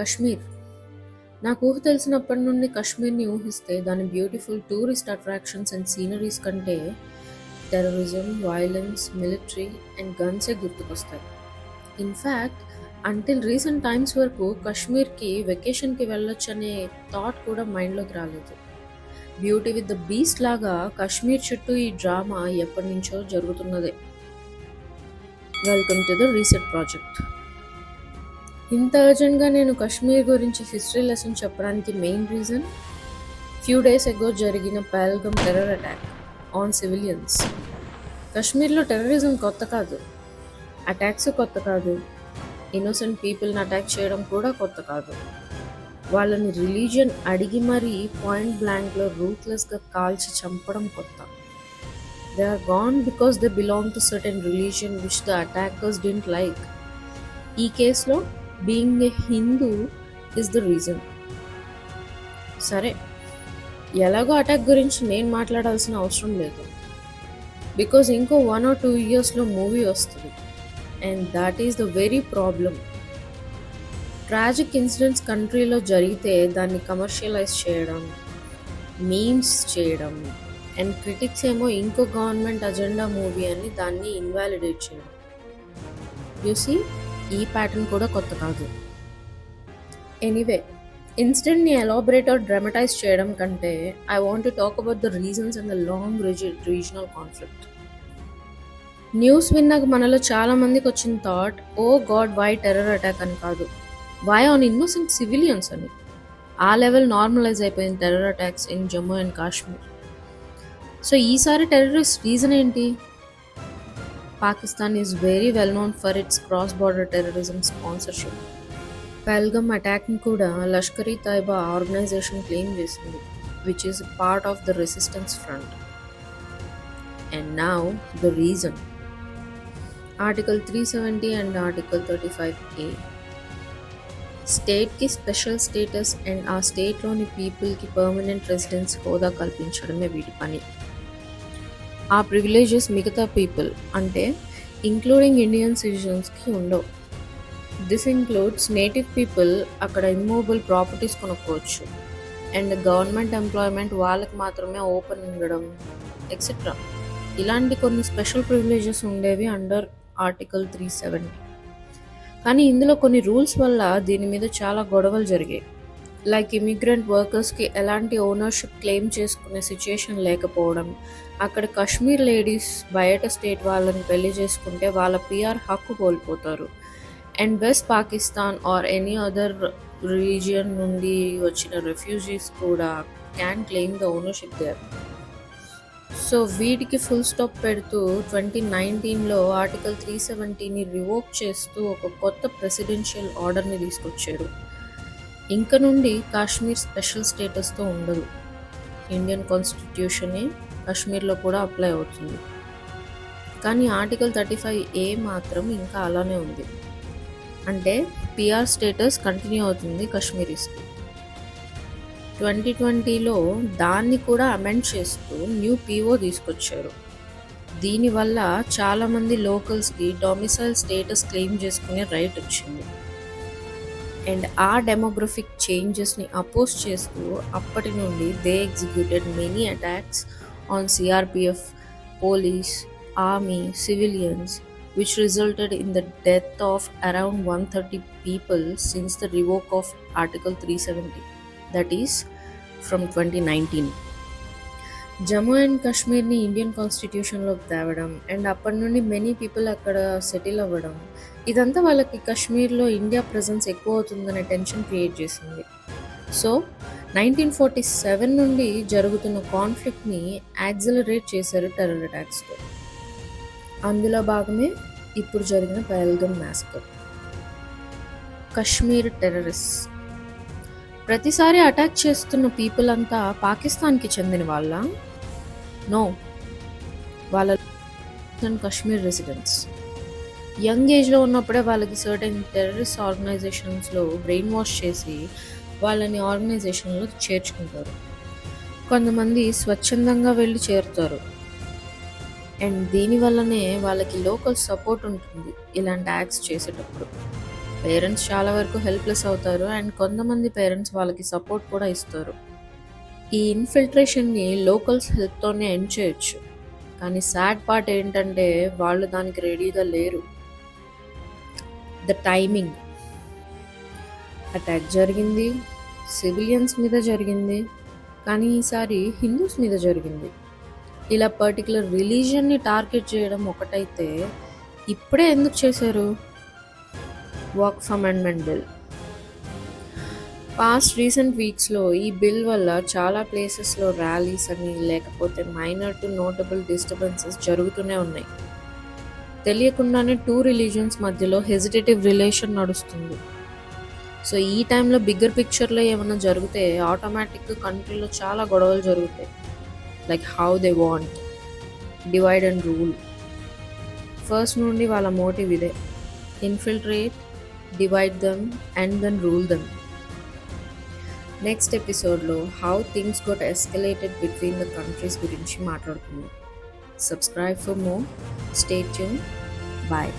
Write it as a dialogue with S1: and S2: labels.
S1: కశ్మీర్. నాకు ఊహ తెలిసినప్పటి నుండి కశ్మీర్ని ఊహిస్తే దాని beautiful tourist attractions and sceneries కంటే టెర్రరిజం వైలెన్స్ మిలిటరీ అండ్ గన్సే గుర్తుకొస్తాయి. ఇన్ఫ్యాక్ట్ అంటిల్ రీసెంట్ టైమ్స్ వరకు కశ్మీర్కి వెకేషన్కి వెళ్ళొచ్చు అనే థాట్ కూడా మైండ్లోకి రాలేదు. బ్యూటీ విత్ ద బీస్ట్ లాగా కశ్మీర్ చుట్టూ ఈ డ్రామా ఎప్పటి నుంచో జరుగుతున్నదే. Welcome to the reset project. ఇంత అర్జెంట్గా నేను కశ్మీర్ గురించి హిస్టరీ లెసన్ చెప్పడానికి main reason few days ago జరిగిన Pahalgam terror attack on civilians కశ్మీర్లో టెర్రరిజం కొత్త కాదు. అటాక్స్ కొత్త కాదు. ఇన్నోసెంట్ పీపుల్ని అటాక్ చేయడం కూడా కొత్త కాదు. వాళ్ళని రిలీజియన్ అడిగి మరీ పాయింట్ బ్లాంక్లో రూత్లెస్గా కాల్చి చంపడం కొత్త. They are gone because they belong to certain religion which the attackers didn't like ఈ కేసులో being a Hindu is the reason సరే ఎలాగో అటాక్ గురించి నేను మాట్లాడాల్సిన అవసరం లేదు. బికాజ్ ఇంకో వన్ ఆర్ టూ ఇయర్స్లో మూవీ వస్తుంది. And that is the very problem tragic incidents కంట్రీలో జరిగితే దాన్ని కమర్షియలైజ్ చేయడం మీమ్స్ చేయడం అండ్ క్రిటిక్స్ ఏమో ఇంకో గవర్నమెంట్ అజెండా మూవీ అని దాన్ని ఇన్వాలిడేట్ చేయడం. సీ ఈ ప్యాటర్న్ కూడా కొత్త కాదు. ఎనీవే ఇన్సిడెంట్ని ఎలాబరేట్ ఆర్ డ్రామటైజ్ చేయడం కంటే I want to talk about the reasons and the long regional conflict news విన్నాక మనలో చాలా మందికి వచ్చిన thought oh God why terror attack అని కాదు. వై ఆన్ ఇన్నోసెంట్ సివిలియన్స్ అని? ఆ లెవెల్ నార్మలైజ్ అయిపోయింది terror attacks in Jammu and Kashmir so ఈసారి టెర్రరిస్ట్ రీజన్ ఏంటి? Pakistan is very well known for its cross border terrorism sponsorship Pahalgam అటాక్ని కూడా Lashkar e Taiba organisation claim చేసింది which is part of the resistance front and now the reason article three seventy and article thirty five A స్టేట్కి special status and ఆ స్టేట్లోని పీపుల్కి permanent residence హోదా కల్పించడమే వీటి పని ఆ ప్రివిలేజెస్ మిగతా పీపుల్ అంటే ఇంక్లూడింగ్ ఇండియన్ సిటిజన్స్కి ఉండవు. దిస్ ఇంక్లూడ్స్ నేటివ్ పీపుల్ అక్కడ ఇమ్మూవబుల్ ప్రాపర్టీస్ కొనుక్కోవచ్చు. అండ్ గవర్నమెంట్ ఎంప్లాయ్మెంట్ వాళ్ళకి మాత్రమే ఓపెన్ ఉండడం ఎక్సెట్రా ఇలాంటి కొన్ని స్పెషల్ ప్రివిలేజెస్ ఉండేవి అండర్ ఆర్టికల్ త్రీ సెవెంటీ కానీ ఇందులో కొన్ని రూల్స్ వల్ల దీని మీద చాలా గొడవలు జరిగాయి. లైక్ ఇమిగ్రెంట్ వర్కర్స్కి ఎలాంటి ఓనర్షిప్ క్లెయిమ్ చేసుకునే సిచ్యుయేషన్ లేకపోవడం అక్కడ కశ్మీర్ లేడీస్ బయట స్టేట్ వాళ్ళని పెళ్ళి చేసుకుంటే వాళ్ళ పిఆర్ హక్కు కోల్పోతారు. And west Pakistan or any other region నుండి వచ్చిన రెఫ్యూజీస్ కూడా can claim the ownership there. So వీటికి ఫుల్ స్టాప్ పెడుతూ ట్వంటీ నైన్టీన్లో ఆర్టికల్ త్రీ సెవెంటీని రివోక్ చేస్తూ ఒక కొత్త ప్రెసిడెన్షియల్ ఆర్డర్ని తీసుకొచ్చారు. ఇంక నుండి కాశ్మీర్ స్పెషల్ స్టేటస్తో ఉండదు. ఇండియన్ కాన్స్టిట్యూషనే కాశ్మీర్లో కూడా అప్లై అవుతుంది. కానీ ఆర్టికల్ థర్టీ ఫైవ్ ఏ మాత్రం ఇంకా అలానే ఉంది. అంటే పిఆర్ స్టేటస్ కంటిన్యూ అవుతుంది కాశ్మీరీస్కి. ట్వంటీ ట్వంటీలో దాన్ని కూడా అమెండ్ చేస్తూ న్యూ పీఓ తీసుకొచ్చారు. దీనివల్ల చాలామంది లోకల్స్కి డొమిసైల్ స్టేటస్ క్లెయిమ్ చేసుకునే రైట్ వచ్చింది. అండ్ ఆ డెమోగ్రఫిక్ చేంజెస్ని అపోజ్ చేస్తూ అప్పటి నుండి they executed many attacks on CRPF police army civilians which resulted in the death of around 130 people since the revoke of Article 370, that is, from 2019. Jammu and కాశ్మీర్ని Indian కాన్స్టిట్యూషన్లోకి తేవడం and అప్పటి నుండి many people అక్కడ settle అవ్వడం. ఇదంతా వాళ్ళకి కాశ్మీర్లో India presence ఎక్కువ అవుతుందనే టెన్షన్ క్రియేట్ చేసింది. సో నైన్టీన్ ఫార్టీ సెవెన్ నుండి జరుగుతున్న కాన్ఫ్లిక్ట్ని యాక్సిలరేట్ చేశారు టెర్రర్ అటాక్స్తో అందులో భాగమే ఇప్పుడు జరిగిన పహల్గమ్ మ్యాస్కర్ కశ్మీర్ టెర్రరిస్ట్ ప్రతిసారి అటాక్ చేస్తున్న పీపుల్ అంతా పాకిస్తాన్కి చెందిన వాళ్ళ? నో. వాళ్ళ కశ్మీర్ రెసిడెంట్స్. యంగ్ ఏజ్లో ఉన్నప్పుడే వాళ్ళకి సర్టెన్ టెర్రరిస్ట్ ఆర్గనైజేషన్స్లో బ్రెయిన్ వాష్ చేసి వాళ్ళని ఆర్గనైజేషన్లో చేర్చుకుంటారు. కొంతమంది స్వచ్ఛందంగా వెళ్ళి చేరుతారు. అండ్ దీనివల్లనే వాళ్ళకి లోకల్ సపోర్ట్ ఉంటుంది ఇలాంటి యాక్ట్స్ చేసేటప్పుడు. పేరెంట్స్ చాలా వరకు హెల్ప్లెస్ అవుతారు అండ్ కొంతమంది పేరెంట్స్ వాళ్ళకి సపోర్ట్ కూడా ఇస్తారు. ఈ ఇన్ఫిల్ట్రేషన్ని లోకల్స్ హెల్ప్తోనే ఎండ్ చేయొచ్చు. కానీ సాడ్ పార్ట్ ఏంటంటే వాళ్ళు దానికి రెడీగా లేరు. The timing. అటాక్ జరిగింది సివిలియన్స్ మీద జరిగింది కానీ ఈసారి హిందూస్ మీద జరిగింది. ఇలా పర్టికులర్ రిలీజియన్ని టార్గెట్ చేయడం ఒకటైతే ఇప్పుడే ఎందుకు చేశారు? వర్క్స్ అమెండ్మెంట్ బిల్ పాస్ట్ రీసెంట్ వీక్స్లో ఈ బిల్ వల్ల చాలా ప్లేసెస్లో ర్యాలీస్ అని లేకపోతే మైనర్ టు నోటబుల్ డిస్టర్బెన్సెస్ జరుగుతూనే ఉన్నాయి. తెలియకుండానే టూ రిలీజన్స్ మధ్యలో హెజిటేటివ్ రిలేషన్ నడుస్తుంది. సో ఈ టైంలో బిగ్గర్ పిక్చర్లో ఏమైనా జరిగితే ఆటోమేటిక్గా కంట్రీలో చాలా గొడవలు జరుగుతాయి. Like how they want divide and rule first నుండి వాళ్ళ మోటివ్ ఇదే. Infiltrate divide them and then rule them next ఎపిసోడ్లో how things got escalated between the countries గురించి మాట్లాడుకుందాం subscribe for more stay tune bye